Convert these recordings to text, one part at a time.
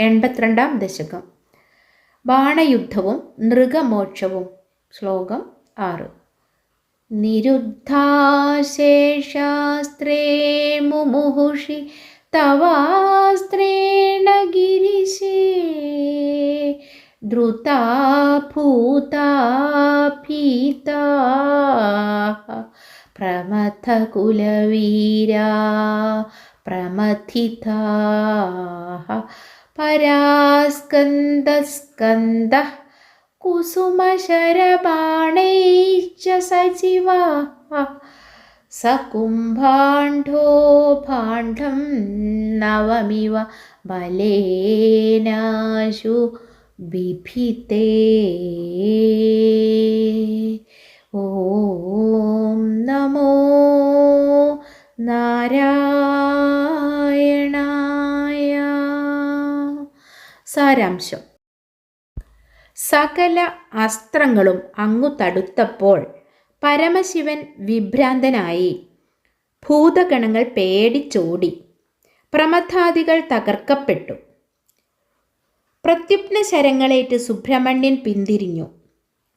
എൺപത്തിരണ്ടാം ദശകം. ബാണയുദ്ധവും നൃഗമോക്ഷവും. ശ്ലോകം ആറ്. നിരുദ്ധാശേഷാസ്ത്രേ മുമുഹുഷി തവാസ്ത്രേണ ഗിരിശേ. ദ്രുതാ ഭൂതാ ഭീതാ. പ്രമഥകുലവീരാ. പ്രമഥിതാः. പരാസ്കന്ധസ്കന്ധ കുസുമശരബാണൈച്ച സജീവ സകുംഭാണ്ഡോ ഭാണ്ഡം നവമിവ ബലേനാശു ബിഭിത്തേ. ഓം നമോ നാരായണ സാരാംശം. സകല അസ്ത്രങ്ങളും അങ്ങു തടുത്തപ്പോൾ പരമശിവൻ വിഭ്രാന്തനായി. ഭൂതഗണങ്ങൾ പേടിച്ചോടി. പ്രമഥാദികൾ തകർക്കപ്പെട്ടു. പ്രത്യുപ്ന ശരങ്ങളേറ്റ് സുബ്രഹ്മണ്യൻ പിന്തിരിഞ്ഞു.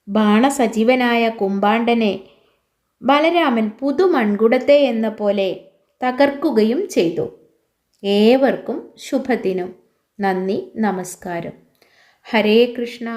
ബാണസജീവനായ കുമ്പാണ്ടനെ ബലരാമൻ പുതുമൺകുടത്തെ എന്ന പോലെ തകർക്കുകയും ചെയ്തു. ഏവർക്കും ശുഭദിനം. നന്ദി നമസ്കാരം. ഹരേ കൃഷ്ണ.